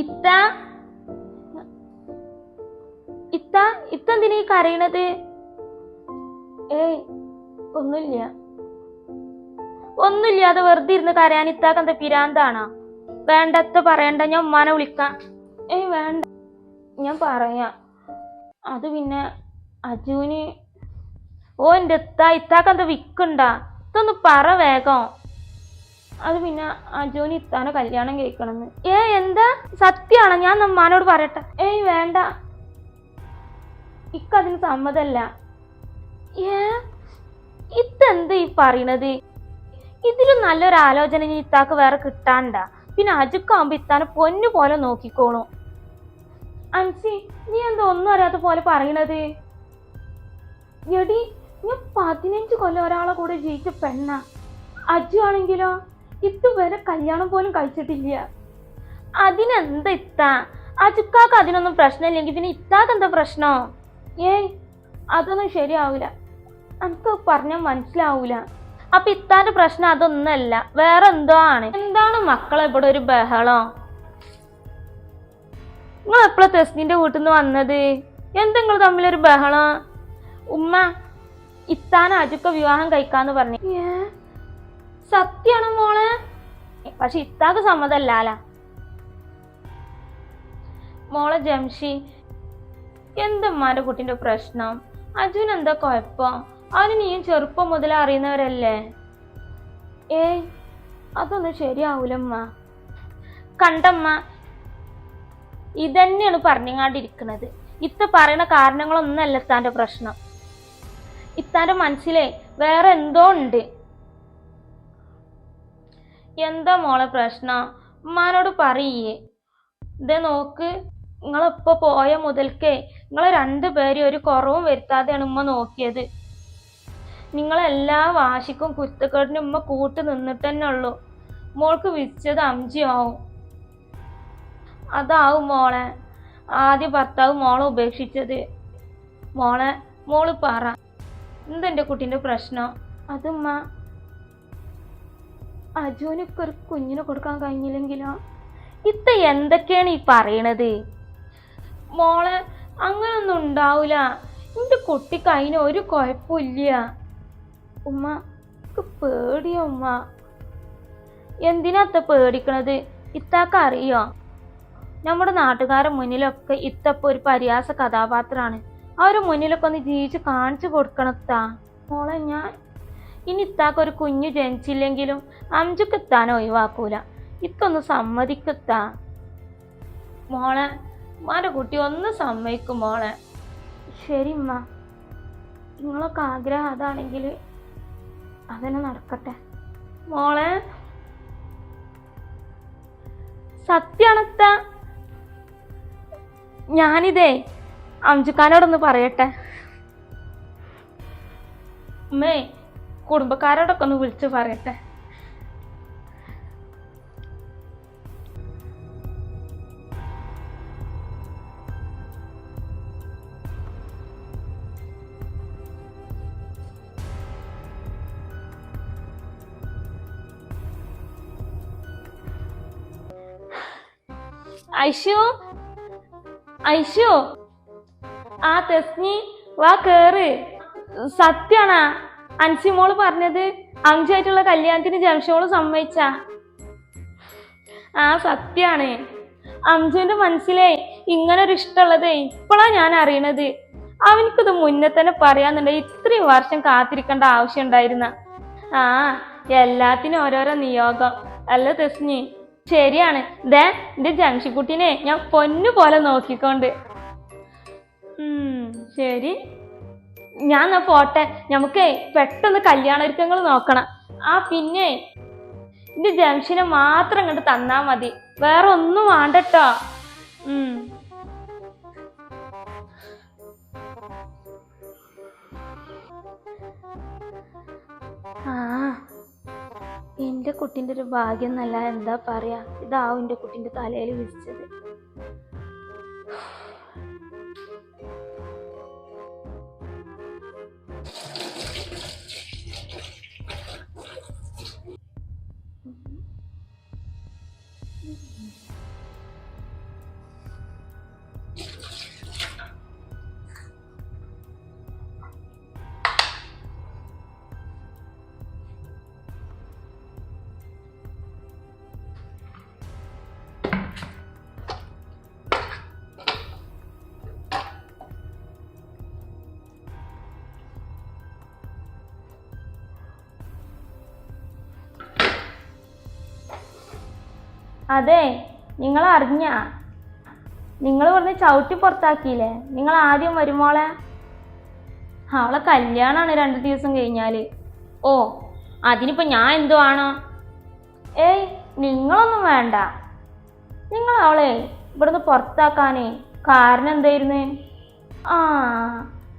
ഇത്ത ഇത്ത ഇത്ത എന്തിനാ കരയണത് ഒന്നുമില്ല. ഒന്നുമില്ലാതെ വെറുതെ ഇരുന്ന് കരയാൻ ഇത്താക്ക് എന്താ പിരാന്താണോ? വേണ്ടത്ത പറയണ്ട ഞാൻ ഉമ്മാനെ വിളിക്കാം. ഏയ് വേണ്ട. ഞാൻ പറയാം. അത് പിന്നെ അജുവിന് ഓ എന്റെ ഇത്ത ഇത്താക്ക് എന്താ വിൽക്കണ്ട ഇതൊന്ന് പറ വേഗം. അത് പിന്നെ അജുവിന് ഇത്താനെ കല്യാണം കഴിക്കണമെന്ന്. ഏ എന്താ? സത്യമാണ് ഞാൻ നമ്മാനോട് പറയട്ടെ. ഏയ് വേണ്ട. ഇക്കതിന് സമ്മതല്ല. ഏ? ഇതെന്താ ഈ പറയണത്? ഇതിലും നല്ലൊരു ആലോചന ഇനി ഇത്താക്ക് വേറെ കിട്ടാണ്ട. പിന്നെ അജുക്കാവുമ്പോ ഇത്താനെ പൊന്നു പോലെ നോക്കിക്കോണു. അൻസി നീ എന്താ ഒന്നും അറിയാത്ത പോലെ പറയണത്? എടി ഞാൻ പതിനഞ്ച് കൊല്ലം ഒരാളെ കൂടെ ജീവിച്ച പെണ്ണ. അജു ആണെങ്കിലോ? ഇതുവരെ കല്യാണം പോലും കഴിച്ചിട്ടില്ല. അതിനെന്താ ഇത്ത? അജുക്കാക്ക് അതിനൊന്നും പ്രശ്നമില്ലെങ്കിൽ പിന്നെ ഇത്താക്ക് എന്താ പ്രശ്നോ? ഏയ് അതൊന്നും ശരിയാവൂല. എനിക്ക് പറഞ്ഞാൽ മനസ്സിലാവൂല. അപ്പൊ ഇത്താന്റെ പ്രശ്നം അതൊന്നല്ല വേറെ എന്തോ ആണ്. എന്താണ് മക്കളെ ഇവിടെ ഒരു ബഹളം? നിങ്ങൾ എപ്പോഴാ തെസ്നിന്റെ വീട്ടിൽ നിന്ന് വന്നത്? എന്താ നിങ്ങൾ തമ്മിലൊരു ബഹളം? ഉമ്മ ഇത്താന അജുക്ക വിവാഹം കഴിക്കാന്ന് പറഞ്ഞു. സത്യാണോ മോളെ. പക്ഷെ ഇത്താക്ക് സമ്മതല്ലാല. മോളെ ജംഷി എന്തുമ്മാന്റെ കുട്ടിന്റെ പ്രശ്നം? അജുൻ എന്താ കുഴപ്പം? അവന് നീയും ചെറുപ്പം മുതൽ അറിയുന്നവരല്ലേ? ഏയ് അതൊന്നും ശരിയാവൂലമ്മ കണ്ടമ്മ ഇതന്നെയാണ് പറഞ്ഞങ്ങാണ്ടിരിക്കുന്നത് ഇത്ത പറയുന്ന കാരണങ്ങളൊന്നല്ല ഇത്താന്റെ പ്രശ്നം. ഇത്താന്റെ മനസ്സിലെ വേറെ എന്തോ ഉണ്ട്. എന്താ മോളെ പ്രശ്നം? ഉമ്മാനോട് പറയേ. ഇതേ നോക്ക് നിങ്ങളിപ്പോ പോയ മുതൽക്കേ നിങ്ങളെ രണ്ടുപേരും ഒരു കുറവും വരുത്താതെയാണ് ഉമ്മ നോക്കിയത്. നിങ്ങളെല്ലാ വാശിക്കും കുരുത്തക്കേടിനും ഉമ്മ കൂട്ട് നിന്നിട്ട് തന്നെ ഉള്ളൂ മോൾക്ക് വിളിച്ചത് അഞ്ചിയാവും അതാവും മോളെ. ആദ്യ ഭർത്താവ് മോളെ ഉപേക്ഷിച്ചത്. മോളെ മോൾ പറ. എന്തെന്റെ കുട്ടിന്റെ പ്രശ്നം? അതുമ്മ. അജുവിനൊക്കെ ഒരു കുഞ്ഞിനെ കൊടുക്കാൻ കഴിഞ്ഞില്ലെങ്കിലോ? ഇത്ത എന്തൊക്കെയാണ് ഈ പറയണത്? മോളെ അങ്ങനൊന്നും ഉണ്ടാവൂല. എന്റെ കുട്ടിക്ക് അതിന് ഒരു കുഴപ്പമില്ല. ഉമ്മ പേടിയോ ഉമ്മ. എന്തിനാത്ത പേടിക്കണത്? ഇത്താക്ക അറിയോ? നമ്മുടെ നാട്ടുകാരുടെ മുന്നിലൊക്കെ ഇത്തപ്പോ ഒരു പരിഹാസ കഥാപാത്രമാണ്. അവരുടെ മുന്നിലൊക്കെ ഒന്ന് ജീവിച്ച് കാണിച്ചു കൊടുക്കണത്താ മോളെ ഞാൻ ഇനി ഇത്താക്ക് ഒരു കുഞ്ഞു ജനിച്ചില്ലെങ്കിലും അഞ്ചുക്ക് ഇത്താനെ ഒഴിവാക്കൂല. ഇത്തൊന്ന് സമ്മതിക്കത്താ. മോളെ ഉമ്മാന്റെ കുട്ടി ഒന്ന് സമ്മതിക്കും മോളെ. ശരി നിങ്ങളൊക്കെ ആഗ്രഹം അതാണെങ്കിൽ അതന്നെ നടക്കട്ടെ. മോളെ. സത്യാണത്ത. ഞാനിതേ അംജുക്കാനോടൊന്ന് പറയട്ടെ. ഉമ്മേ കുടുംബക്കാരോടൊക്കെ ഒന്ന് വിളിച്ചു പറയട്ടെ. ഐഷു? ഐഷു? ആ തെസ്നി വാ കേറ്. സത്യാണാ? അൻസിമോൾ പറഞ്ഞത് അഞ്ചായിട്ടുള്ള കല്യാണത്തിന് ജംഷോൾ സമ്മതിച്ച. ആ സത്യാണ്. അംജുവിന്റെ മനസ്സിലെ ഇങ്ങനെ ഒരു ഇഷ്ടമുള്ളത് ഇപ്പോഴാ ഞാൻ അറിയണത്. അവനിക്കിത് മുന്നേ തന്നെ പറയാന്നുണ്ടെങ്കിൽ ഇത്രയും വർഷം കാത്തിരിക്കേണ്ട ആവശ്യം ഉണ്ടായിരുന്ന. ആ എല്ലാത്തിനും ഓരോരോ നിയോഗം. അല്ല തെസ്നി ശരിയാണ്. ദേ എന്റെ ജംഷിക്കുട്ടീനെ ഞാൻ പൊന്നു പോലെ നോക്കിക്കൊണ്ട് ശരി. ഞാൻ എന്നാ പോട്ടെ? നമുക്ക് പെട്ടെന്ന് കല്യാണ ഒരുക്കങ്ങൾ നോക്കണം. ആ പിന്നെ ഇന്റെ ജംഷനെ മാത്രം ഇങ്ങോട്ട് തന്നാ മതി. വേറെ ഒന്നും വേണ്ടട്ടോ. ഉം. ആ എന്റെ കുട്ടിന്റെ ഒരു ഭാഗ്യം എന്നല്ല എന്താ പറയാ? ഇതാവും എന്റെ കുട്ടിന്റെ തലയിൽ വിരിച്ചത്. you അതെ നിങ്ങൾ അറിഞ്ഞ നിങ്ങൾ പറഞ്ഞ് ചവിട്ടി പുറത്താക്കിയില്ലേ? നിങ്ങൾ ആദ്യം വരുമോളെ അവളെ കല്യാണമാണ് രണ്ട് ദിവസം കഴിഞ്ഞാൽ. ഓ അതിനിപ്പോ ഞാൻ എന്തോ ആണോ? ഏയ് നിങ്ങളൊന്നും വേണ്ട. നിങ്ങൾ അവളെ ഇവിടുന്ന് പുറത്താക്കാനേ കാരണം എന്തായിരുന്നു? ആ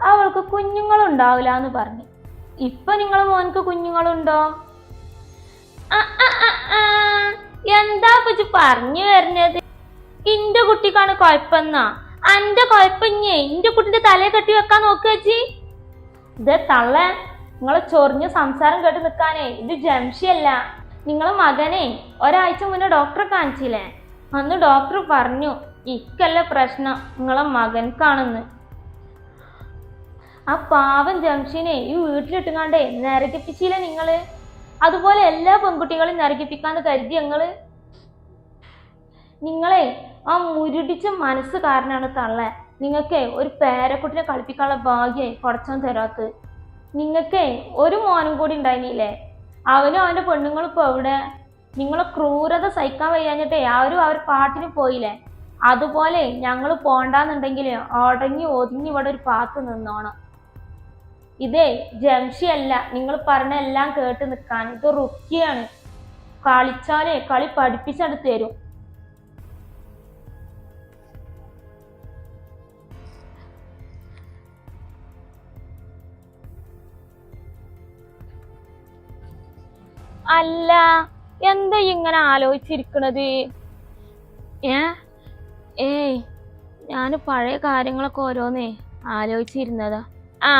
അവൾക്ക് കുഞ്ഞുങ്ങളുണ്ടാവില്ല എന്ന് പറഞ്ഞു. ഇപ്പൊ നിങ്ങളെ മോനക്ക് കുഞ്ഞുങ്ങളുണ്ടോ? ആ. എന്താ കുച്ച് പറഞ്ഞു വരുന്നത്? ഇന്റെ കുട്ടിക്കാണ് കൊഴപ്പെന്നാ. അന്റെ കുഴപ്പഞ്ഞേ. ഇന്റെ കുട്ടിന്റെ തലയെ കെട്ടി വെക്കാൻ നോക്കുക ചേച്ചി ഇത് തള്ള നിങ്ങളെ ചൊറിഞ്ഞ സംസാരം കേട്ട് നിൽക്കാനേ ഇത് ജംഷിയല്ല. നിങ്ങളെ മകനെ ഒരാഴ്ച മുന്നേ ഡോക്ടറെ കാണിച്ചില്ലേ? അന്ന് ഡോക്ടർ പറഞ്ഞു ഇക്കല്ല പ്രശ്നം. നിങ്ങളെ മകൻക്കാണെന്ന്. ആ പാവം ജംഷിനെ ഈ വീട്ടിലിട്ടുകാണ്ടേ നരകിപ്പിച്ചില്ല നിങ്ങൾ? അതുപോലെ എല്ലാ പെൺകുട്ടികളെയും നരകിപ്പിക്കാന്ന് കരുതി ഞങ്ങൾ നിങ്ങളെ ആ മുരുടിച്ച മനസ്സ് കാരണമാണ് തള്ള. നിങ്ങൾക്ക് ഒരു പേരക്കുട്ടിനെ കളിപ്പിക്കാനുള്ള ഭാഗ്യം കുറച്ചാൻ തരാത്തത് നിങ്ങൾക്ക് ഒരു മോനും കൂടി ഉണ്ടായിരുന്നില്ലേ അവനും അവന്റെ പെണ്ണുങ്ങളും ഇപ്പൊ എവിടെ? നിങ്ങളെ ക്രൂരത സഹിക്കാൻ വയ്യാഞ്ഞിട്ടേ അവരും അവർ പാട്ടിന് പോയില്ലേ? അതുപോലെ ഞങ്ങൾ പോണ്ടാന്നുണ്ടെങ്കിൽ ഒടങ്ങി ഒതുങ്ങി ഇവിടെ ഒരു പാത്ത് നിന്നോണം. ഇതേ ജംഷിയല്ല നിങ്ങൾ പറഞ്ഞ എല്ലാം കേട്ട് നിൽക്കാൻ. ഇത് റുക്കിയാണ്. കളിച്ചാലേ കളി പഠിപ്പിച്ചത് തരും. അല്ല എന്താ ഇങ്ങനെ ആലോചിച്ചിരിക്കണത്? ഏ? ഏയ് ഞാൻ പഴയ കാര്യങ്ങളൊക്കെ ഓരോന്നേ ആലോചിച്ചിരുന്നതാ. ആ.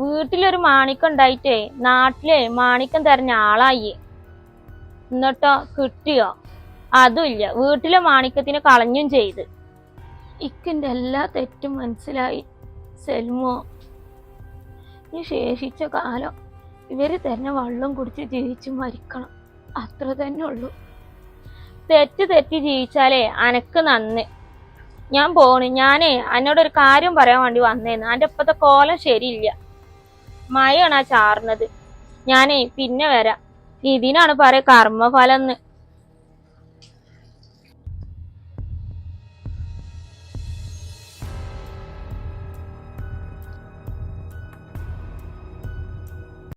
വീട്ടിലൊരു മാണിക്കം ഉണ്ടായിട്ടേ നാട്ടിലെ മാണിക്കം തരഞ്ഞ ആളായി. എന്നിട്ടോ കിട്ടിയോ? അതുമില്ല വീട്ടിലെ മാണിക്കത്തിന് കളഞ്ഞും ചെയ്ത്. ഇക്കിന്റെ എല്ലാ തെറ്റും മനസ്സിലായി സെൽമോ. ഈ ശേഷിച്ച കാലം ഇവർ തന്നെ വള്ളം കുടിച്ച് ജീവിച്ച് മരിക്കണം. അത്ര തന്നെ ഉള്ളൂ. തെറ്റ് തെറ്റി ജീവിച്ചാലേ അനക്ക് നന്ന്. ഞാൻ പോണ് ഞാനേ എന്നോടൊരു കാര്യം പറയാൻ വേണ്ടി വന്നേന്ന്. അന്റെ ഇപ്പത്തെ കോലം ശരിയില്ല. മഴയാണ് ആ ചാറുന്നത് ഞാനേ പിന്നെ വരാം. ഇതിനാണ് പറയാ കർമ്മഫലം എന്ന്